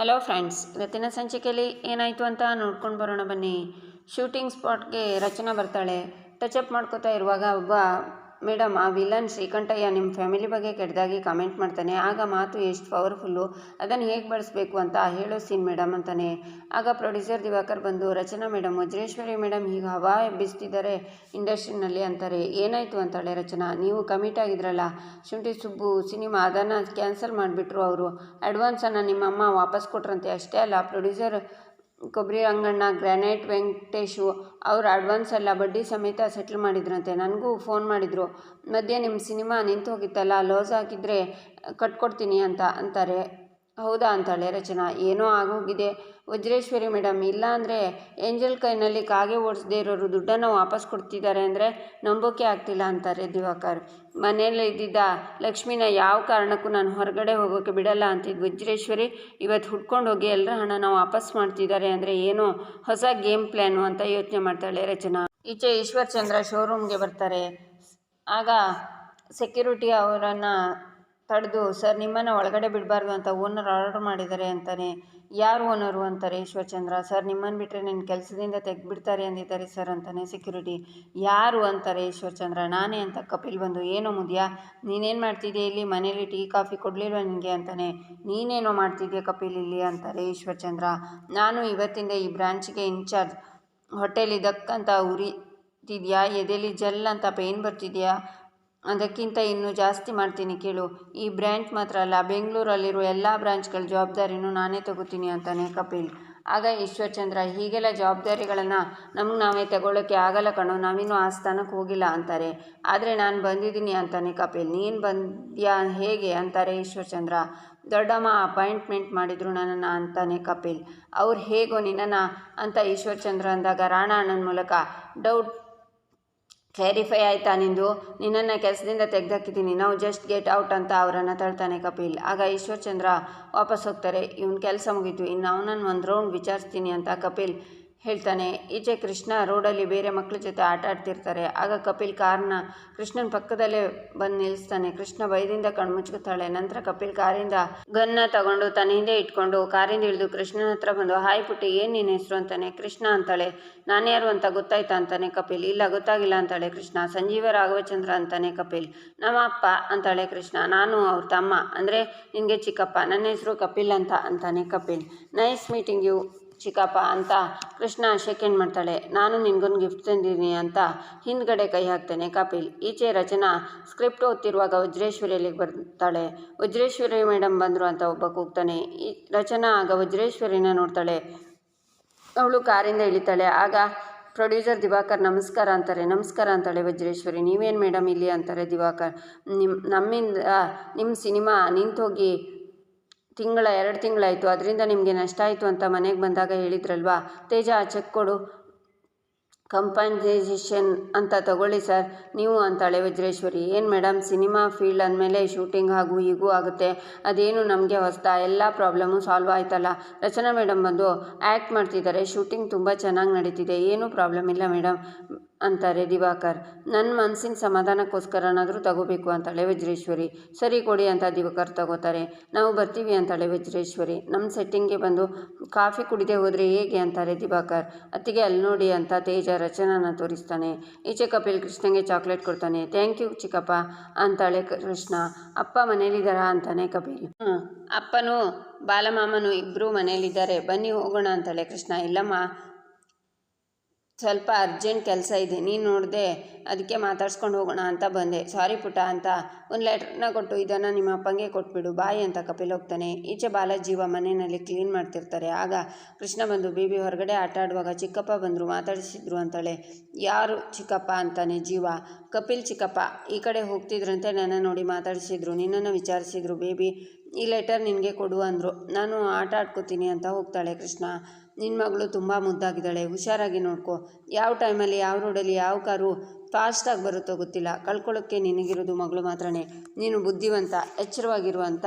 Hello friends, ಇವತ್ತಿನ ಸಂಚಿಕೆಯಲ್ಲಿ ಏನಾಯಿತು ಅಂತ ನೋಡ್ಕೊಂಡು ಬರೋಣ ಬನ್ನಿ. ಶೂಟಿಂಗ್ ಸ್ಪಾಟ್ಗೆ ರಚನಾ ಬರ್ತಾಳೆ. ಟಚ್ ಅಪ್ ಮಾಡ್ಕೋತಾ ಇರುವಾಗ ಒಬ್ಬ ಮೇಡಮ್, ಆ ವಿಲನ್ ಶ್ರೀಕಂಠಯ್ಯ ನಿಮ್ಮ ಫ್ಯಾಮಿಲಿ ಬಗ್ಗೆ ಕೆಟ್ಟದಾಗಿ ಕಮೆಂಟ್ ಮಾಡ್ತಾನೆ. ಆಗ ಮಾತು ಎಷ್ಟು ಪವರ್ಫುಲ್ಲು. ಅದನ್ನು ಹೇಗೆ ಬಳಸಬೇಕು ಅಂತ ಹೇಳೋ ಸೀನ್ ಮೇಡಮ್ ಅಂತಾನೆ. ಆಗ ಪ್ರೊಡ್ಯೂಸರ್ ದಿವಾಕರ್ ಬಂದು, ರಚನಾ ಮೇಡಮ್, ವಜ್ರೇಶ್ವರಿ ಮೇಡಮ್ ಈಗ ಹವಾ ಎಬ್ಬಿಸ್ತಿದ್ದಾರೆ ಇಂಡಸ್ಟ್ರಿನಲ್ಲಿ ಅಂತಾರೆ. ಏನಾಯಿತು? ಅಂತಾಳೆ ರಚನಾ. ನೀವು ಕಮಿಟ್ ಆಗಿದ್ರಲ್ಲ. ಶುಂಠಿ ಸುಬ್ಬು ಸಿನಿಮಾ ಅದನ್ನು ಕ್ಯಾನ್ಸಲ್ ಮಾಡಿಬಿಟ್ರು ಅವರು. ಅಡ್ವಾನ್ಸನ್ನು ನಿಮ್ಮಮ್ಮ ವಾಪಸ್ ಕೊಟ್ರಂತೆ. ಅಷ್ಟೇ ಅಲ್ಲ, ಪ್ರೊಡ್ಯೂಸರ್ ಕೊಬ್ಬರಿ ರಂಗಣ್ಣ ಗ್ರಾನೈಟ್ ವೆಂಕಟೇಶು ಅವ್ರ ಅಡ್ವಾನ್ಸ್ ಎಲ್ಲ ಬಡ್ಡಿ ಸಮೇತ ಸೆಟ್ಲ್ ಮಾಡಿದ್ರಂತೆ. ನನಗೂ ಫೋನ್ ಮಾಡಿದರು. ಮಧ್ಯೆ ನಿಮ್ಮ ಸಿನಿಮಾ ನಿಂತು ಹೋಗಿತ್ತಲ್ಲ ಲೋಸ್ ಹಾಕಿದರೆ ಕಟ್ಕೊಡ್ತೀನಿ ಅಂತ, ಅಂತಾರೆ. ಹೌದಾ ಅಂತಾಳೆ ರಚನಾ. ಏನೋ ಆಗೋಗಿದೆ. ವಜ್ರೇಶ್ವರಿ ಮೇಡಮ್ ಇಲ್ಲ ಅಂದರೆ ಏಂಜಲ್ ಕೈನಲ್ಲಿ ಕಾಗೆ ಓಡಿಸದೇ ಇರೋರು ದುಡ್ಡನ್ನು ವಾಪಸ್ ಕೊಡ್ತಿದ್ದಾರೆ ಅಂದರೆ ನಂಬೋಕೆ ಆಗ್ತಿಲ್ಲ ಅಂತಾರೆ ದಿವಾಕರ್. ಮನೆಯಲ್ಲಿ ಇದ್ದಿದ್ದ ಲಕ್ಷ್ಮಿನ ಯಾವ ಕಾರಣಕ್ಕೂ ನಾನು ಹೊರಗಡೆ ಹೋಗೋಕ್ಕೆ ಬಿಡಲ್ಲ ಅಂತಿದ್ದು ವಜ್ರೇಶ್ವರಿ. ಇವತ್ತು ಹುಡ್ಕೊಂಡು ಹೋಗಿ ಎಲ್ಲರ ಹಣನ ವಾಪಸ್ ಮಾಡ್ತಿದ್ದಾರೆ ಅಂದರೆ ಏನೋ ಹೊಸ ಗೇಮ್ ಪ್ಲ್ಯಾನು ಅಂತ ಯೋಚನೆ ಮಾಡ್ತಾಳೆ ರಚನಾ. ಈಚೆ ಈಶ್ವರ್ ಚಂದ್ರ ಶೋರೂಮ್ಗೆ ಬರ್ತಾರೆ. ಆಗ ಸೆಕ್ಯೂರಿಟಿ ಅವರನ್ನು ತಡೆದು, ಸರ್, ನಿಮ್ಮನ್ನು ಒಳಗಡೆ ಬಿಡಬಾರ್ದು ಅಂತ ಓನರ್ ಆರ್ಡರ್ ಮಾಡಿದ್ದಾರೆ ಅಂತಾನೆ. ಯಾರು ಓನರು ಅಂತಾರೆ ಈಶ್ವರ್ಚಂದ್ರ? ಸರ್ ನಿಮ್ಮನ್ನು ಬಿಟ್ಟರೆ ನಿನ್ನ ಕೆಲಸದಿಂದ ತೆಗೆದ್ಬಿಡ್ತಾರೆ ಅಂದಿದ್ದಾರೆ ಸರ್ ಅಂತಾನೆ ಸೆಕ್ಯೂರಿಟಿ ಯಾರು ಅಂತಾರೆ ಈಶ್ವರಚಂದ್ರ? ನಾನೇ ಅಂತ ಕಪಿಲ್ ಬಂದು, ಏನೋ ಮುದ್ಯಾ? ನೀನೇನು ಮಾಡ್ತಿದ್ಯಾ ಇಲ್ಲಿ? ಮನೇಲಿ ಟೀ, ಕಾಫಿ ಕೊಡಲಿಲ್ವ ನಿನಗೆ ಅಂತಾನೆ. ನೀನೇನೋ ಮಾಡ್ತಿದ್ಯಾ ಕಪಿಲ್ ಇಲ್ಲಿ? ಅಂತಾರೆ ಈಶ್ವರ್ಚಂದ್ರ. ನಾನು ಇವತ್ತಿಂದ ಈ ಬ್ರಾಂಚ್ಗೆ ಇನ್ಚಾರ್ಜ್. ಹೊಟ್ಟೆಲಿ ದಕ್ಕಂತ ಉರಿತಿದ್ಯಾ? ಎದೆಲಿ ಜಲ್ ಅಂತ ಪೇನ್ ಬರ್ತಿದ್ಯಾ? ಅದಕ್ಕಿಂತ ಇನ್ನೂ ಜಾಸ್ತಿ ಮಾಡ್ತೀನಿ ಕೇಳು. ಈ ಬ್ರ್ಯಾಂಚ್ ಮಾತ್ರ ಅಲ್ಲ, ಬೆಂಗಳೂರಲ್ಲಿರೋ ಎಲ್ಲ ಬ್ರಾಂಚ್ಗಳ ಜವಾಬ್ದಾರಿನೂ ನಾನೇ ತಗೋತೀನಿ ಅಂತಾನೆ ಕಪಿಲ್. ಆಗ ಈಶ್ವರ್ಚಂದ್ರ, ಹೀಗೆಲ್ಲ ಜವಾಬ್ದಾರಿಗಳನ್ನು ನಮ್ಗೆ ನಾವೇ ತಗೊಳ್ಳೋಕ್ಕೆ ಆಗಲ್ಲ ಕಣೋ, ನಾವಿನ್ನೂ ಆ ಸ್ಥಾನಕ್ಕೆ ಹೋಗಿಲ್ಲ ಅಂತಾರೆ. ಆದರೆ ನಾನು ಬಂದಿದ್ದೀನಿ ಅಂತಾನೆ ಕಪಿಲ್. ನೀನು ಬಂದ್ಯಾ ಹೇಗೆ ಅಂತಾರೆ ಈಶ್ವರ್ಚಂದ್ರ. ದೊಡ್ಡಮ್ಮ ಅಪಾಯಿಂಟ್ಮೆಂಟ್ ಮಾಡಿದ್ರು ನನ್ನನ್ನು ಅಂತಾನೆ ಕಪಿಲ್. ಅವ್ರು ಹೇಗೋ ನಿನ್ನನ್ನು ಅಂತ ಈಶ್ವರ್ಚಂದ್ರ ಅಂದಾಗ ರಾಣ ಅಣ್ಣನ ಮೂಲಕ ಡೌಟ್ ಕ್ಲಾರಿಫೈ ಆಯ್ತಾ ನಿಂದು? ನಿನ್ನನ್ನು ಕೆಲಸದಿಂದ ತೆಗೆದಾಕಿದ್ದೀನಿ. ನಾವು ಜಸ್ಟ್ ಗೆಟ್ ಔಟ್ ಅಂತ ಅವರನ್ನು ತಳ್ತಾನೆ ಕಪಿಲ್. ಆಗ ಈಶ್ವರ್ಚಂದ್ರ ವಾಪಸ್ ಹೋಗ್ತಾರೆ. ಇವನ ಕೆಲಸ ಮುಗೀತು. ಇನ್ನು ಅವನನ್ನು ಒಂದು ರೌಂಡ್ ವಿಚಾರಿಸ್ತೀನಿ ಅಂತ ಕಪಿಲ್ ಹೇಳ್ತಾನೆ, ಈಚೆ ಕೃಷ್ಣ ರೋಡಲ್ಲಿ ಬೇರೆ ಮಕ್ಕಳ ಜೊತೆ ಆಟ ಆಡ್ತಿರ್ತಾರೆ. ಆಗ ಕಪಿಲ್ ಕಾರ್ನ ಕೃಷ್ಣನ ಪಕ್ಕದಲ್ಲೇ ಬಂದು ನಿಲ್ಲಿಸ್ತಾನೆ ಕೃಷ್ಣ ಭಯದಿಂದ ಕಣ್ಮುಚ್ಕೊತಾಳೆ ನಂತರ ಕಪಿಲ್ ಕಾರಿಂದ ಗನ್ನ ತಗೊಂಡು ತನ್ನ ಹಿಂದೆ ಇಟ್ಕೊಂಡು ಕಾರಿಂದ ಇಳಿದು ಕೃಷ್ಣನ ಹತ್ರ ಬಂದು, ಹಾಯ್ ಪುಟ್ಟಿ, ಏನು ನಿನ್ನ ಹೆಸರು? ಅಂತಾನೆ. ಕೃಷ್ಣ ಅಂತಾಳೆ ನಾನ್ಯಾರು ಅಂತ ಗೊತ್ತಾಯ್ತಾ? ಅಂತಾನೆ ಕಪಿಲ್. ಇಲ್ಲ, ಗೊತ್ತಾಗಿಲ್ಲ, ಅಂತಾಳೆ ಕೃಷ್ಣ. ಸಂಜೀವ ರಾಘವಚಂದ್ರ, ಅಂತಾನೆ ಕಪಿಲ್. ನಮ್ಮ ಅಪ್ಪ ಅಂತಾಳೆ ಕೃಷ್ಣ. ನಾನು ಅವ್ರ ತಮ್ಮ. ಅಂದರೆ ನಿನಗೆ ಚಿಕ್ಕಪ್ಪ. ನನ್ನ ಹೆಸರು ಕಪಿಲ್ ಅಂತ, ಅಂತಾನೆ ಕಪಿಲ್. Nice meeting you. ಚಿಕ್ಕಪ್ಪ ಅಂತ ಕೃಷ್ಣ ಶೇಕೆಂಡ್ ಮಾಡ್ತಾಳೆ. ನಾನು ನಿನ್ಗೊಂದು ಗಿಫ್ಟ್ ತಂದಿದ್ದೀನಿ ಅಂತ ಹಿಂದ್ಗಡೆ ಕೈ ಹಾಕ್ತಾನೆ ಕಪಿಲ್. ಈಚೆ ರಚನಾ ಸ್ಕ್ರಿಪ್ಟ್ ಓದ್ತಿರುವಾಗ ವಜ್ರೇಶ್ವರಿ ಅಲ್ಲಿಗೆ ಬರ್ತಾಳೆ. ವಜ್ರೇಶ್ವರಿ ಮೇಡಮ್ ಬಂದರು ಅಂತ ಒಬ್ಬ ಕೂಗ್ತಾನೆ. ಈ ರಚನಾ ಆಗ ವಜ್ರೇಶ್ವರಿನ ನೋಡ್ತಾಳೆ. ಅವಳು ಕಾರಿಂದ ಇಳಿತಾಳೆ. ಆಗ ಪ್ರೊಡ್ಯೂಸರ್ ದಿವಾಕರ್, ನಮಸ್ಕಾರ ಅಂತಾರೆ. ನಮಸ್ಕಾರ ಅಂತಾಳೆ ವಜ್ರೇಶ್ವರಿ. ನೀವೇನು ಮೇಡಮ್ ಇಲ್ಲಿ? ಅಂತಾರೆ ದಿವಾಕರ್. ನಿಮ್ಮ ನಮ್ಮಿಂದ ನಿಮ್ಮ ಸಿನಿಮಾ ನಿಂತೋಗಿ ತಿಂಗಳ, ಎರಡು ತಿಂಗಳಾಯಿತು. ಅದರಿಂದ ನಿಮಗೆ ನಷ್ಟ ಆಯಿತು ಅಂತ ಮನೆಗೆ ಬಂದಾಗ ಹೇಳಿದ್ರಲ್ವಾ? ತೇಜ, ಚೆಕ್ ಕೊಡು. ಕಂಪನ್ಸೇಷನ್ ಅಂತ ತಗೊಳ್ಳಿ ಸರ್. ನೀವು ಅಂತಾಳೆ ವಜ್ರೇಶ್ವರಿ. ಏನು ಮೇಡಮ್, ಸಿನಿಮಾ ಫೀಲ್ಡ್ ಅಂದಮೇಲೆ ಶೂಟಿಂಗ್ ಹಾಗೂ ಹೀಗೂ ಆಗುತ್ತೆ. ಅದೇನು ನಮಗೆ ಹೊಸ್ತಾ? ಎಲ್ಲ ಪ್ರಾಬ್ಲಮ್ಮು ಸಾಲ್ವ್ ಆಯ್ತಲ್ಲ? ರಚನಾ ಮೇಡಮ್ ಬಂದು ಆ್ಯಕ್ಟ್ ಮಾಡ್ತಿದ್ದಾರೆ. ಶೂಟಿಂಗ್ ತುಂಬ ಚೆನ್ನಾಗಿ ನಡೀತಿದೆ. ಏನೂ ಪ್ರಾಬ್ಲಮ್ ಇಲ್ಲ ಮೇಡಮ್. ಅಂತಾರೆ ದಿವಾಕರ್. ನನ್ನ ಮನಸ್ಸಿನ ಸಮಾಧಾನಕ್ಕೋಸ್ಕರನಾದರೂ ತಗೋಬೇಕು ಅಂತಾಳೆ ವಜ್ರೇಶ್ವರಿ ಸರಿ ಕೊಡಿ ಅಂತ ದಿವಾಕರ್ ತಗೋತಾರೆ. ನಾವು ಬರ್ತೀವಿ ಅಂತಾಳೆ ವಜ್ರೇಶ್ವರಿ ನಮ್ಮ ಸೆಟ್ಟಿಂಗ್ಗೆ ಬಂದು ಕಾಫಿ ಕುಡಿದೆ ಹೋದರೆ ಹೇಗೆ ಅಂತಾರೆ ದಿವಾಕರ್. ಅತ್ತಿಗೆ ಅಲ್ಲಿ ನೋಡಿ ಅಂತ ತೇಜ ರಚನಾನ ತೋರಿಸ್ತಾನೆ. ಈಚೆ ಕಪಿಲ್ ಕೃಷ್ಣಂಗೆ ಚಾಕ್ಲೇಟ್ ಕೊಡ್ತಾನೆ. ಥ್ಯಾಂಕ್ ಯು ಚಿಕ್ಕಪ್ಪ ಅಂತಾಳೆ ಕೃಷ್ಣ. ಅಪ್ಪ ಮನೇಲಿದ್ದಾರಾ ಅಂತಾನೆ ಕಪಿಲ್. ಅಪ್ಪನೂ ಬಾಲಮಾಮನು ಇಬ್ಬರೂ ಮನೇಲಿದ್ದಾರೆ. ಬನ್ನಿ ಹೋಗೋಣ ಅಂತಾಳೆ ಕೃಷ್ಣ. ಇಲ್ಲಮ್ಮ ಸ್ವಲ್ಪ ಅರ್ಜೆಂಟ್ ಕೆಲಸ ಇದೆ, ನೀನು ನೋಡಿದೆ ಅದಕ್ಕೆ ಮಾತಾಡ್ಸ್ಕೊಂಡು ಹೋಗೋಣ ಅಂತ ಬಂದೆ. ಸಾರಿ ಪುಟ ಅಂತ, ಒಂದು ಲೆಟ್ರನ್ನ ಕೊಟ್ಟು ಇದನ್ನು ನಿಮ್ಮ ಅಪ್ಪಂಗೆ ಕೊಟ್ಬಿಡು. ಬಾಯಿ ಅಂತ ಕಪಿಲ್ ಹೋಗ್ತಾನೆ. ಈಚೆ ಬಾಲಾಜೀವ ಮನೆಯಲ್ಲಿ ಕ್ಲೀನ್ ಮಾಡ್ತಿರ್ತಾರೆ. ಆಗ ಕೃಷ್ಣ ಬಂದು, ಬೇಬಿ, ಹೊರಗಡೆ ಆಟ ಆಡುವಾಗ ಚಿಕ್ಕಪ್ಪ ಬಂದರು, ಮಾತಾಡಿಸಿದ್ರು ಅಂತಾಳೆ. ಯಾರು ಚಿಕ್ಕಪ್ಪ ಅಂತಾನೆ ಜೀವ. ಕಪಿಲ್ ಚಿಕ್ಕಪ್ಪ, ಈ ಕಡೆ ಹೋಗ್ತಿದ್ರಂತೆ, ನನ್ನ ನೋಡಿ ಮಾತಾಡಿಸಿದ್ರು. ನಿನ್ನನ್ನು ವಿಚಾರಿಸಿದ್ರು, ಬೇಬಿ, ಈ ಲೆಟರ್ ನಿನಗೆ ಕೊಡು ಅಂದರು. ನಾನು ಆಟ ಆಡ್ಕೋತೀನಿ ಅಂತ ಹೋಗ್ತಾಳೆ ಕೃಷ್ಣ. ನಿನ್ನ ಮಗಳು ತುಂಬ ಮುದ್ದಾಗಿದ್ದಾಳೆ, ಹುಷಾರಾಗಿ ನೋಡ್ಕೊ. ಯಾವ ಟೈಮಲ್ಲಿ, ಯಾವ ರೋಡಲ್ಲಿ, ಯಾವ ಕಾರು ಫಾಸ್ಟಾಗಿ ಬರುತ್ತೋ ಗೊತ್ತಿಲ್ಲ. ಕಳ್ಕೊಳ್ಳೋಕ್ಕೆ ನಿನಗಿರೋದು ಮಗಳು ಮಾತ್ರನೇ. ನೀನು ಬುದ್ಧಿವಂತ ಎಚ್ಚರವಾಗಿರುವಂಥ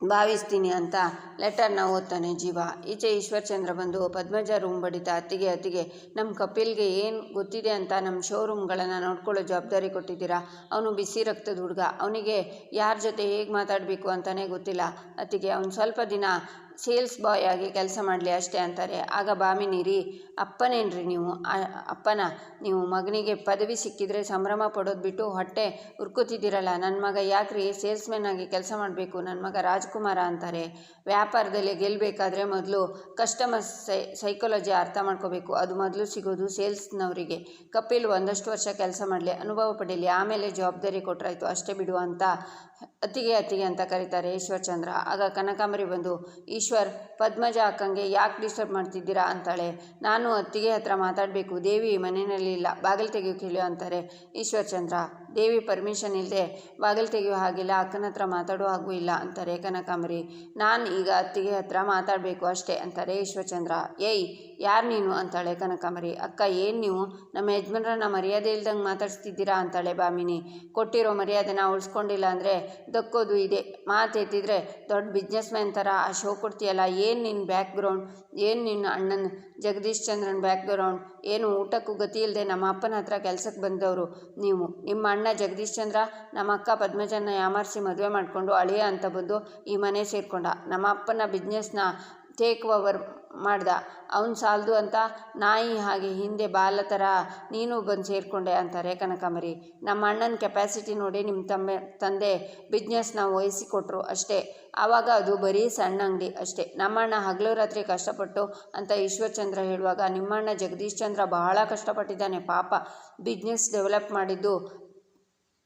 ಭಾವಿಸ್ತೀನಿ ಅಂತ ಲೆಟರ್ನ ಓದ್ತಾನೆ ಜೀವ. ಈಚೆ ಈಶ್ವರ್ಚಂದ್ರ ಬಂದು ಪದ್ಮಜ ರೂಮ್ ಬಡಿತ ಅತ್ತಿಗೆ ಅತ್ತಿಗೆ ನಮ್ಮ ಕಪಿಲ್ಗೆ ಏನು ಗೊತ್ತಿದೆ ಅಂತ ನಮ್ಮ ಶೋರೂಮ್ಗಳನ್ನು ನೋಡ್ಕೊಳ್ಳೋ ಜವಾಬ್ದಾರಿ ಕೊಟ್ಟಿದ್ದೀರಾ? ಅವನು ಬಿಸಿ ರಕ್ತದ ಹುಡುಗ. ಅವನಿಗೆ ಯಾರ ಜೊತೆ ಹೇಗೆ ಮಾತಾಡಬೇಕು ಅಂತಲೇ ಗೊತ್ತಿಲ್ಲ. ಅತ್ತಿಗೆ, ಅವ್ನು ಸ್ವಲ್ಪ ದಿನ ಸೇಲ್ಸ್ ಬಾಯ್ ಆಗಿ ಕೆಲಸ ಮಾಡಲಿ ಅಷ್ಟೇ ಅಂತಾರೆ. ಆಗ ಬಾಮಿನಿರಿ ಅಪ್ಪನೇನ್ರಿ ನೀವು? ಅಪ್ಪನ? ನೀವು ಮಗನಿಗೆ ಪದವಿ ಸಿಕ್ಕಿದ್ರೆ ಸಂಭ್ರಮ ಪಡೋದು ಬಿಟ್ಟು ಹೊಟ್ಟೆ ಉರ್ಕೋತಿದ್ದೀರಲ್ಲ ನನ್ನ ಮಗ ಯಾಕ್ರಿ ಸೇಲ್ಸ್ಮೆನ್ ಆಗಿ ಕೆಲಸ ಮಾಡಬೇಕು? ನನ್ನ ಮಗ ರಾಜ್ಕುಮಾರ ಅಂತಾರೆ. ವ್ಯಾಪಾರದಲ್ಲಿ ಗೆಲ್ಲಬೇಕಾದ್ರೆ ಮೊದಲು ಕಸ್ಟಮರ್ ಸೈ, ಸೈಕಾಲಜಿ ಅರ್ಥ ಮಾಡ್ಕೋಬೇಕು. ಅದು ಮೊದಲು ಸಿಗೋದು ಸೇಲ್ಸ್ನವರಿಗೆ. ಕಪಿಲ್ ಒಂದಷ್ಟು ವರ್ಷ ಕೆಲಸ ಮಾಡಲಿ, ಅನುಭವ ಪಡೀಲಿ, ಆಮೇಲೆ ಜವಾಬ್ದಾರಿ ಕೊಟ್ಟರಾಯ್ತು ಅಷ್ಟೇ ಬಿಡು ಅಂತ ಅತ್ತಿಗೆ ಅತ್ತಿಗೆ ಅಂತ ಕರೀತಾರೆ ಈಶ್ವರ್ಚಂದ್ರ ಆಗ ಕನಕಾಂಬರಿ ಬಂದು, ಈಶ್ವರ್ ઈશ્વર ಪದ್ಮಜ ಅಕ್ಕಂಗೆ ಯಾಕೆ ಡಿಸ್ಟರ್ಬ್ ಮಾಡ್ತಿದ್ದೀರಾ ಅಂತಾಳೆ. ನಾನು ಅತ್ತಿಗೆ ಹತ್ರ ಮಾತಾಡಬೇಕು. ದೇವಿ ಮನೆಯಲ್ಲಿ ಇಲ್ಲ. ಬಾಗಿಲು ತೆಗೆಯೋಕೆ ಹೇಳು ಅಂತಾರೆ. ಈಶ್ವರ್ಚಂದ್ರ, ದೇವಿ ಪರ್ಮಿಷನ್ ಇಲ್ಲದೆ ಬಾಗಿಲು ತೆಗೆಯೋ ಹಾಗಿಲ್ಲ. ಅಕ್ಕನ ಹತ್ರ ಮಾತಾಡೋ ಹಾಗೂ ಇಲ್ಲ ಅಂತಾರೆ ಕನಕಾಂಬರಿ. ನಾನು ಈಗ ಅತ್ತಿಗೆ ಹತ್ರ ಮಾತಾಡಬೇಕು ಅಷ್ಟೇ ಅಂತಾರೆ ಈಶ್ವರ್ಚಂದ್ರ. ಏಯ್, ಯಾರು ನೀನು ಅಂತಾಳೆ ಕನಕಾಂಬರಿ. ಅಕ್ಕ, ಏನು ನೀವು? ನಮ್ಮ ಯಜಮಾನರನ್ನ ಮರ್ಯಾದೆ ಇಲ್ದಂಗೆ ಮಾತಾಡ್ಸ್ತಿದ್ದೀರಾ ಅಂತಾಳೆ ಬಾಮಿನಿ. ಕೊಟ್ಟಿರೋ ಮರ್ಯಾದೆನ ಉಳಿಸ್ಕೊಂಡಿಲ್ಲ ಅಂದರೆ ದಕ್ಕೋದು ಇದೆ. ಮಾತು ಎತ್ತಿದ್ರೆ ದೊಡ್ಡ ಬಿಸ್ನೆಸ್ ಮ್ಯಾನ್ ಥರ ಆ ಶೋ ಕೊಡ್ತೀಯಲ್ಲ ನಿನ್ನ ಬ್ಯಾಕ್ ಗ್ರೌಂಡ್ ಏನು ನಿನ್ನ ಅಣ್ಣನ, ಜಗದೀಶ್ ಚಂದ್ರನ ಬ್ಯಾಕ್ ಗ್ರೌಂಡ್ ಏನು ಊಟಕ್ಕೂ ಗತಿ ಇಲ್ಲದೆ ನಮ್ಮ ಅಪ್ಪನ ಹತ್ರ ಕೆಲಸಕ್ಕೆ ಬಂದವರು ನೀವು. ನಿಮ್ಮ ಅಣ್ಣ ಜಗದೀಶ್ ಚಂದ್ರ, ನಮ್ಮ ಅಕ್ಕ ಪದ್ಮಜನ ಯಾಮಾರಿಸಿ ಮದುವೆ ಮಾಡಿಕೊಂಡು ಅಳಿಯ ಅಂತ ಬಂದು ಈ ಮನೆ ಸೇರಿಕೊಂಡ. ನಮ್ಮ ಅಪ್ಪನ ಬಿಸ್ನೆಸ್ನ ಟೇಕ್ ಓವರ್ ಮಾಡ್ದ. ಅವನು ಸಾಲದು ಅಂತ ನಾಯಿ ಹಾಗೆ ಹಿಂದೆ ಬಾಲ ಥರ ನೀನು ಬಂದು ಸೇರಿಕೊಂಡೆ ಅಂತಾರೆ ಕನಕಾಂಬರಿ ನಮ್ಮ ಅಣ್ಣನ ಕೆಪಾಸಿಟಿ ನೋಡಿ ನಿಮ್ಮ ತಮ್ಮ, ತಂದೆ ಬಿಸ್ನೆಸ್ನ ವಹಿಸಿಕೊಟ್ರು ಅಷ್ಟೇ. ಆವಾಗ ಅದು ಬರೀ ಸಣ್ಣ ಅಂಗಡಿ ಅಷ್ಟೇ. ನಮ್ಮಣ್ಣ ಹಗಲು ರಾತ್ರಿ ಕಷ್ಟಪಟ್ಟು ಅಂತ ಈಶ್ವರ್ಚಂದ್ರ ಹೇಳುವಾಗ, ನಿಮ್ಮಣ್ಣ ಜಗದೀಶ್ ಚಂದ್ರ ಬಹಳ ಕಷ್ಟಪಟ್ಟಿದ್ದಾನೆ ಪಾಪ. ಬಿಸ್ನೆಸ್ ಡೆವಲಪ್ ಮಾಡಿದ್ದು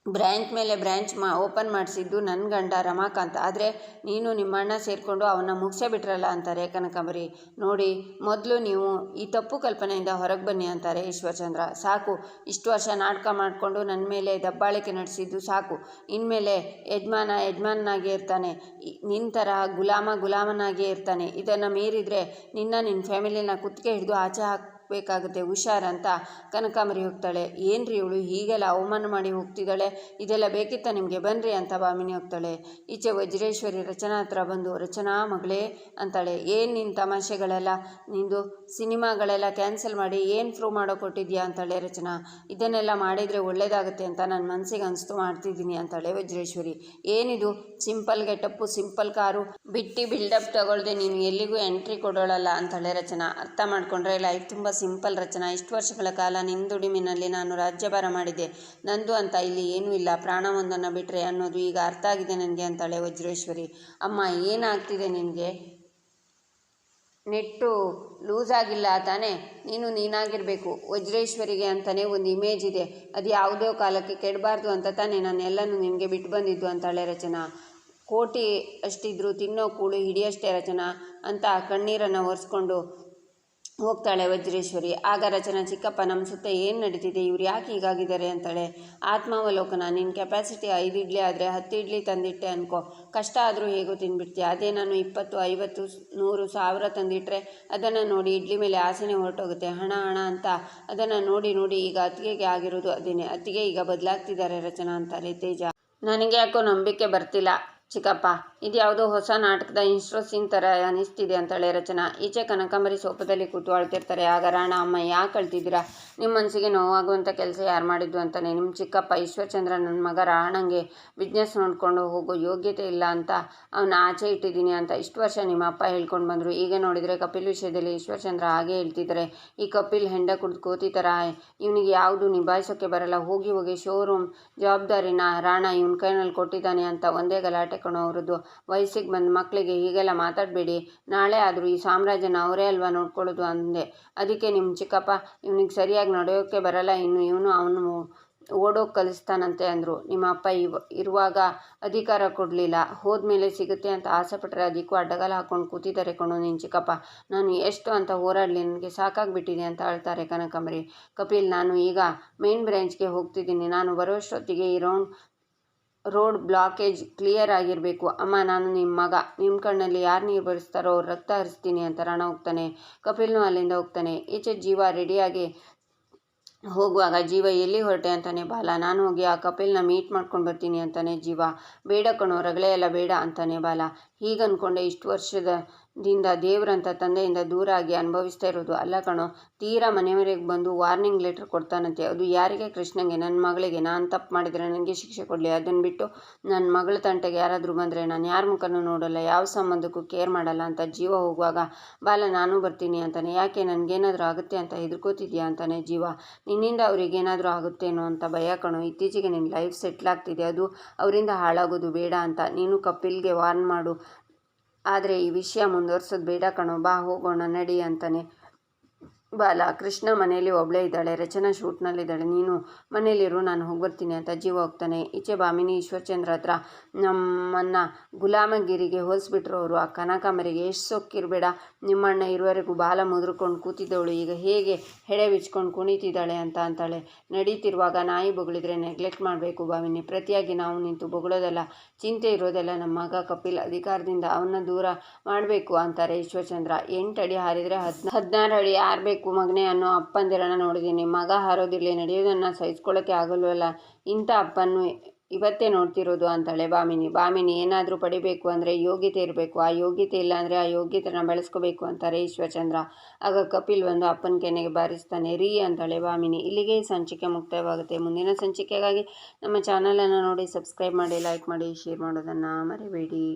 ಬ್ರ್ಯಾಂಚ್ ಮೇಲೆ ಬ್ರ್ಯಾಂಚ್ ಮಾ, ಓಪನ್ ಮಾಡಿಸಿದ್ದು ನನ್ನ ಗಂಡ ರಮಾಕಾಂತ್. ಆದರೆ ನೀನು ನಿಮ್ಮಣ್ಣ ಸೇರಿಕೊಂಡು ಅವನ್ನ ಮುಗಿಸೇ ಬಿಟ್ರಲ್ಲ ಅಂತಾರೆ ಕನಕಾಂಬರಿ. ನೋಡಿ, ಮೊದಲು ನೀವು ಈ ತಪ್ಪು ಕಲ್ಪನೆಯಿಂದ ಹೊರಗೆ ಬನ್ನಿ ಅಂತಾರೆ ಈಶ್ವರಚಂದ್ರ. ಸಾಕು, ಇಷ್ಟು ವರ್ಷ ನಾಟಕ ಮಾಡಿಕೊಂಡು ನನ್ನ ಮೇಲೆ ದಬ್ಬಾಳಿಕೆ ನಡೆಸಿದ್ದು ಸಾಕು. ಇನ್ಮೇಲೆ ಯಜಮಾನ ಯಜಮಾನನಾಗೇ ಇರ್ತಾನೆ. ನಿನ್ನ ತರಹ ಗುಲಾಮ ಗುಲಾಮನಾಗೇ ಇರ್ತಾನೆ. ಇದನ್ನು ಮೀರಿದರೆ ನಿನ್ನ ನಿನ್ನ ಫ್ಯಾಮಿಲಿನ ಕುತ್ತಿಗೆ ಹಿಡಿದು ಆಚೆ ಹಾಕಿ ಬೇಕಾಗುತ್ತೆ, ಹುಷಾರ್ ಅಂತ. ಕನಕಾಂಬರಿ ಹೋಗ್ತಾಳೆ. ಏನ್ರಿ ಇವಳು? ಹೀಗೆಲ್ಲ ಅವಮಾನ ಮಾಡಿ ಹೋಗ್ತಿದ್ದಾಳೆ? ಇದೆಲ್ಲ ಬೇಕಿತ್ತ ನಿಮಗೆ? ಬನ್ನಿರಿ ಅಂತ ಬಾಮಿನಿ ಹೋಗ್ತಾಳೆ. ಈಚೆ ವಜ್ರೇಶ್ವರಿ ರಚನಾ ಹತ್ರ ಬಂದು, ರಚನಾ ಮಗಳೇ ಅಂತಾಳೆ. ಏನು ನಿನ್ನ ತಮಾಷೆಗಳೆಲ್ಲ? ನಿಂದು ಸಿನಿಮಾಗಳೆಲ್ಲ ಕ್ಯಾನ್ಸಲ್ ಮಾಡಿ ಏನು ಪ್ರೂವ್ ಮಾಡೋ ಕೊಟ್ಟಿದ್ಯಾ? ಅಂತಾಳೆ ರಚನಾ. ಇದನ್ನೆಲ್ಲ ಮಾಡಿದರೆ ಒಳ್ಳೇದಾಗುತ್ತೆ ಅಂತ ನನ್ನ ಮನಸ್ಸಿಗೆ ಅನಿಸ್ತು ಮಾಡ್ತಿದ್ದೀನಿ ಅಂತಾಳೆ ವಜ್ರೇಶ್ವರಿ. ಏನಿದು? Simple getup, simple car. ಬಿಟ್ಟು ಬಿಲ್ಡಪ್ ತಗೊಳ್ದೆ ನೀನು ಎಲ್ಲಿಗೂ ಎಂಟ್ರಿ ಕೊಡೋಳಲ್ಲ ಅಂತಾಳೆ ರಚನಾ. ಅರ್ಥ ಮಾಡ್ಕೊಂಡ್ರೆ ಲೈಫ್ ತುಂಬ ಸಿಂಪಲ್ ರಚನಾ. ಇಷ್ಟು ವರ್ಷಗಳ ಕಾಲ ನಿಂದುಡಿಮಿನಲ್ಲಿ ದುಡಿಮಿನಲ್ಲಿ ನಾನು ರಾಜ್ಯಭಾರ ಮಾಡಿದೆ. ನಂದು ಅಂತ ಇಲ್ಲಿ ಏನೂ ಇಲ್ಲ. ಪ್ರಾಣವೊಂದನ್ನು ಬಿಟ್ಟರೆ ಅನ್ನೋದು ಈಗ ಅರ್ಥ ಆಗಿದೆ ನನಗೆ ಅಂತಾಳೆ ವಜ್ರೇಶ್ವರಿ. ಅಮ್ಮ, ಏನಾಗ್ತಿದೆ ನಿನಗೆ? ನೆಟ್ಟು ಲೂಸ್ ಆಗಿಲ್ಲ ತಾನೇ? ನೀನು ನೀನಾಗಿರಬೇಕು. ವಜ್ರೇಶ್ವರಿಗೆ ಅಂತಲೇ ಒಂದು ಇಮೇಜ್ ಇದೆ. ಅದು ಯಾವುದೋ ಕಾಲಕ್ಕೆ ಕೆಡಬಾರ್ದು ಅಂತ ತಾನೇ ನಾನು ಎಲ್ಲನೂ ನಿನಗೆ ಬಿಟ್ಟು ಬಂದಿದ್ದು ಅಂತಾಳೆ ರಚನಾ. ಕೋಟಿ ಅಷ್ಟಿದ್ರು ತಿನ್ನೋ ಕೂಳು ಹಿಡಿಯಷ್ಟೇ ರಚನಾ ಅಂತ ಕಣ್ಣೀರನ್ನು ಒರೆಸ್ಕೊಂಡು ಹೋಗ್ತಾಳೆ ವಜ್ರೇಶ್ವರಿ. ಆಗ ರಚನಾ ಚಿಕ್ಕಪ್ಪ ನಮ್ಮ ಸುತ್ತ ಏನು ನಡೀತಿದೆ? ಇವ್ರು ಯಾಕೆ ಹೀಗಾಗಿದ್ದಾರೆ? ಅಂತಾಳೆ. ಆತ್ಮಾವಲೋಕನ ನಿನ್ನ ಕೆಪಾಸಿಟಿ ಐದು ಇಡ್ಲಿ ಆದರೆ ಹತ್ತು ಇಡ್ಲಿ ತಂದಿಟ್ಟೆ ಅನ್ಕೋ. ಕಷ್ಟ ಆದರೂ ಹೇಗೋ ತಿನ್ಬಿಡ್ತೀಯ. ಅದೇ ನಾನು ಇಪ್ಪತ್ತು, ಐವತ್ತು, ನೂರು ಸಾವಿರ ತಂದಿಟ್ಟರೆ ಅದನ್ನು ನೋಡಿ ಇಡ್ಲಿ ಮೇಲೆ ಆಸೆನೇ ಹೊರಟೋಗುತ್ತೆ. ಹಣ ಹಣ ಅಂತ. ಅದನ್ನು ನೋಡಿ ನೋಡಿ ಈಗ ಅತ್ತಿಗೆಗೆ ಆಗಿರೋದು ಅದೇನೆ. ಅತ್ತಿಗೆ ಈಗ ಬದಲಾಗ್ತಿದ್ದಾರೆ ರಚನಾ ಅಂತಾರೆ ತೇಜ. ನನಗೆ ಯಾಕೋ ನಂಬಿಕೆ ಬರ್ತಿಲ್ಲ ಚಿಕ್ಕಪ್ಪ. ಇದು ಯಾವುದೋ ಹೊಸ ನಾಟಕದ ಇನ್ಸ್ಟ್ರೋ ಸೀನ್ ಥರ ಅನಿಸ್ತಿದೆ ಅಂತಾಳೆ ರಚನಾ. ಈಚೆ ಕನಕಾಂಬರಿ ಸೋಪದಲ್ಲಿ ಕೂತು ಅಳ್ತಿರ್ತಾರೆ. ಆಗ ರಾಣ, ಅಮ್ಮ, ಯಾಕೆ ಅಳ್ತಿದ್ದೀರಾ? ನಿಮ್ಮ ಮನಸ್ಸಿಗೆ ನೋವಾಗುವಂಥ ಕೆಲಸ ಯಾರು ಮಾಡಿದ್ದು ಅಂತಾನೆ. ನಿಮ್ಮ ಚಿಕ್ಕಪ್ಪ ಈಶ್ವರಚಂದ್ರ ನನ್ನ ಮಗ ರಾಣಂಗೆ ಬಿಸ್ನೆಸ್ ನೋಡಿಕೊಂಡು ಹೋಗೋ ಯೋಗ್ಯತೆ ಇಲ್ಲ ಅಂತ ಅವನ ಆಚೆ ಇಟ್ಟಿದ್ದೀನಿ ಅಂತ ಇಷ್ಟು ವರ್ಷ ನಿಮ್ಮ ಅಪ್ಪ ಹೇಳ್ಕೊಂಡು ಬಂದರು. ಈಗ ನೋಡಿದರೆ ಕಪಿಲ್ ವಿಷಯದಲ್ಲಿ ಈಶ್ವರಚಂದ್ರ ಹಾಗೆ ಹೇಳ್ತಿದ್ದಾರೆ. ಈ ಕಪಿಲ್ ಹೆಂಡ ಕುಡ್ದು ಕೋತಿ ಥರ ಇವನಿಗೆ ಯಾವುದು ನಿಭಾಯಿಸೋಕ್ಕೆ ಬರಲ್ಲ. ಹೋಗಿ ಹೋಗಿ ಶೋರೂಮ್ ಜವಾಬ್ದಾರಿನ ರಾಣ ಇವನ ಕೈನಲ್ಲಿ ಕೊಟ್ಟಿದ್ದಾನೆ ಅಂತ ಒಂದೇ ಗಲಾಟೆ ಕಣೋ ಅವ್ರದ್ದು. ವಯಸ್ಸಿಗೆ ಬಂದ ಮಕ್ಕಳಿಗೆ ಹೀಗೆಲ್ಲ ಮಾತಾಡಬೇಡಿ. ನಾಳೆ ಆದರೂ ಈ ಸಾಮ್ರಾಜ್ಯನ ಅವರೇ ಅಲ್ವಾ ನೋಡ್ಕೊಳ್ಳೋದು ಅಂದೆ. ಅದಕ್ಕೆ ನಿಮ್ಮ ಚಿಕ್ಕಪ್ಪ, ಇವನಿಗೆ ಸರಿಯಾಗಿ ನಡೆಯೋಕ್ಕೆ ಬರಲ್ಲ, ಇನ್ನು ಇವನು ಅವನು ಓಡೋಗಿ ಕಲಿಸ್ತಾನಂತೆ ಅಂದರು. ನಿಮ್ಮ ಅಪ್ಪ ಇವ, ಇರುವಾಗ ಅಧಿಕಾರ ಕೊಡಲಿಲ್ಲ. ಹೋದ್ಮೇಲೆ ಸಿಗುತ್ತೆ ಅಂತ ಆಸೆ ಪಟ್ಟರೆ ಅದಕ್ಕೂ ಅಡ್ಡಗಾಲ ಹಾಕ್ಕೊಂಡು ಕೂತಿದ್ದಾರೆ ಕಣೋ ನಿನ್ನ ಚಿಕ್ಕಪ್ಪ. ನಾನು ಎಷ್ಟು ಅಂತ ಹೋರಾಡಲಿ, ನನಗೆ ಸಾಕಾಗಿಬಿಟ್ಟಿದೆ ಅಂತ ಹೇಳ್ತಾರೆ ಕನಕಂಬರಿ. ಕಪಿಲ್, ನಾನು ಈಗ ಮೇನ್ ಬ್ರ್ಯಾಂಚ್ಗೆ ಹೋಗ್ತಿದ್ದೀನಿ. ನಾನು ಬರೋಷ್ಟೊತ್ತಿಗೆ ಈ ರೌಂಡ್ ರೋಡ್ ಬ್ಲಾಕೇಜ್ ಕ್ಲಿಯರ್ ಆಗಿರಬೇಕು. ಅಮ್ಮ, ನಾನು ನಿಮ್ಮ ಮಗ. ನಿಮ್ಮ ಕಣ್ಣಲ್ಲಿ ಯಾರು ನೀರು ಬರೆಸ್ತಾರೋ ಅವ್ರು ರಕ್ತ ಹರಿಸ್ತೀನಿ ಅಂತ ರಣ ಹೋಗ್ತಾನೆ. ಕಪಿಲ್ನು ಅಲ್ಲಿಂದ ಹೋಗ್ತಾನೆ. ಈಚೆ ಜೀವ ರೆಡಿಯಾಗಿ ಹೋಗುವಾಗ ಜೀವ ಎಲ್ಲಿ ಹೊರಟೆ ಅಂತಾನೆ ಬಾಲ. ನಾನು ಹೋಗಿ ಆ ಕಪಿಲ್ನ ಮೀಟ್ ಮಾಡ್ಕೊಂಡು ಬರ್ತೀನಿ ಅಂತಾನೆ ಜೀವ. ಬೇಡ ಕಣೋ, ರಗಳೆ ಎಲ್ಲ ಬೇಡ ಅಂತಾನೆ ಬಾಲ. ಹೀಗೆ ಅಂದ್ಕೊಂಡೆ ಇಷ್ಟು ವರ್ಷದ ದಿಂದ ದೇವರಂತ ತಂದೆಯಿಂದ ದೂರ ಆಗಿ ಅನುಭವಿಸ್ತಾ ಇರೋದು. ಅಲ್ಲ ಕಣೋ, ತೀರಾ ಮನೆಯವರೆಗೆ ಬಂದು ವಾರ್ನಿಂಗ್ ಲೆಟ್ರ್ ಕೊಡ್ತಾನಂತೆ. ಅದು ಯಾರಿಗೆ? ಕೃಷ್ಣಂಗೆ. ನನ್ನ ಮಗಳಿಗೆ. ನಾನು ತಪ್ಪು ಮಾಡಿದರೆ ನನಗೆ ಶಿಕ್ಷೆ ಕೊಡಲಿ. ಅದನ್ನು ಬಿಟ್ಟು ನನ್ನ ಮಗಳ ತಂಟೆಗೆ ಯಾರಾದರೂ ಬಂದರೆ ನಾನು ಯಾರ ಮುಖನೂ ನೋಡಲ್ಲ. ಯಾವ ಸಂಬಂಧಕ್ಕೂ ಕೇರ್ ಮಾಡಲ್ಲ ಅಂತ ಜೀವ ಹೋಗುವಾಗ, ಬಾಲ, ನಾನು ಬರ್ತೀನಿ ಅಂತಾನೆ. ಯಾಕೆ? ನನಗೇನಾದರೂ ಆಗುತ್ತೆ ಅಂತ ಹೆದರ್ಕೋತಿದ್ಯಾ? ಅಂತಾನೆ ಜೀವ. ನಿನ್ನಿಂದ ಅವ್ರಿಗೇನಾದರೂ ಆಗುತ್ತೇನೋ ಅಂತ ಭಯ ಕಣೋ. ಇತ್ತೀಚೆಗೆ ನಿನ್ನ ಲೈಫ್ ಸೆಟ್ಲ್ ಆಗ್ತಿದೆ. ಅದು ಅವರಿಂದ ಹಾಳಾಗೋದು ಬೇಡ ಅಂತ. ನೀನು ಕಪಿಲ್ಗೆ ವಾರ್ನ್ ಮಾಡು. ಆದರೆ ಈ ವಿಷಯ ಮುಂದುವರ್ಸೋದು ಬೇಡ ಕಣೋ ಬಾ ಹೋಗೋಣ ನಡಿ ಅಂತಾನೆ. ಬಾಲ, ಕೃಷ್ಣ ಮನೆಯಲ್ಲಿ ಒಬ್ಬಳೇ ಇದ್ದಾಳೆ, ರಚನಾ ಶೂಟ್ನಲ್ಲಿದ್ದಾಳೆ. ನೀನು ಮನೇಲಿರು ನಾನು ಹೋಗ್ಬರ್ತೀನಿ ಅಂತ ಜೀವ ಹೋಗ್ತಾನೆ. ಈಚೆ ಬಾಮಿನಿ ಈಶ್ವರಚಂದ್ರ ಹತ್ರ ನಮ್ಮನ್ನು ಗುಲಾಮಗಿರಿಗೆ ಹೋಲಿಸ್ಬಿಟ್ರು ಅವರು. ಆ ಕನಕಾಂಬರಿಗೆ ಎಷ್ಟು ಸೊಕ್ಕಿರಬೇಡ ನಿಮ್ಮಣ್ಣ ಇರುವವರೆಗೂ ಬಾಲ ಮುದ್ರಕೊಂಡು ಕೂತಿದ್ದವಳು. ಈಗ ಹೇಗೆ ಹೆಡೆ ಬಿಚ್ಕೊಂಡು ಕುಣಿತಿದ್ದಾಳೆ ಅಂತ ಅಂತಾಳೆ. ನಡೀತಿರುವಾಗ ನಾಯಿ ಬೊಗಳಿದ್ರೆ ನೆಗ್ಲೆಕ್ಟ್ ಮಾಡಬೇಕು ಬಾಮಿನಿ. ಪ್ರತಿಯಾಗಿ ನಾವು ನಿಂತು ಬೊಗಳೋದಲ್ಲ, ಚಿಂತೆ ಇರೋದೆಲ್ಲ ನಮ್ಮ ಮಗ ಕಪಿಲ್ ಅಧಿಕಾರದಿಂದ ಅವನ್ನ ದೂರ ಮಾಡಬೇಕು ಅಂತಾರೆ ಈಶ್ವರಚಂದ್ರ. ಎಂಟು ಅಡಿ ಹಾರಿದರೆ ಹದ್ ಹದಿನಾರು ಅಡಿ ಹಾರಬೇಕು. ಮಗನೇ ಅನ್ನೋ ಅಪ್ಪಂದಿರನ್ನ ನೋಡಿದ್ದೀನಿ ಮಗ ಹಾರೋದಿರಲಿ, ನಡೆಯೋದನ್ನು ಸಹಿಸ್ಕೊಳ್ಳೋಕೆ ಆಗಲ್ವಲ್ಲ. ಇಂಥ ಅಪ್ಪನ್ನು ಇವತ್ತೇ ನೋಡ್ತಿರೋದು ಅಂತಾಳೆ ಬಾಮಿನಿ. ಬಾಮಿನಿ, ಏನಾದರೂ ಪಡಿಬೇಕು ಅಂದರೆ ಯೋಗ್ಯತೆ ಇರಬೇಕು. ಆ ಯೋಗ್ಯತೆ ಇಲ್ಲ ಅಂದರೆ ಆ ಯೋಗ್ಯತೆನ ಬೆಳೆಸ್ಕೋಬೇಕು ಅಂತಾರೆ ಈಶ್ವರಚಂದ್ರ. ಆಗ ಕಪಿಲ್ ಒಂದು ಅಪ್ಪನ ಕೆನೆಗೆ ಬಾರಿಸ್ತಾನೆ, ರೀ ಅಂತಾಳೆ ಬಾಮಿನಿ. ಇಲ್ಲಿಗೆ ಸಂಚಿಕೆ ಮುಕ್ತಾಯವಾಗುತ್ತೆ. ಮುಂದಿನ ಸಂಚಿಕೆಗಾಗಿ ನಮ್ಮ ಚಾನಲನ್ನು ನೋಡಿ, ಸಬ್ಸ್ಕ್ರೈಬ್ ಮಾಡಿ, ಲೈಕ್ ಮಾಡಿ, ಶೇರ್ ಮಾಡೋದನ್ನು ಮರಿಬೇಡಿ.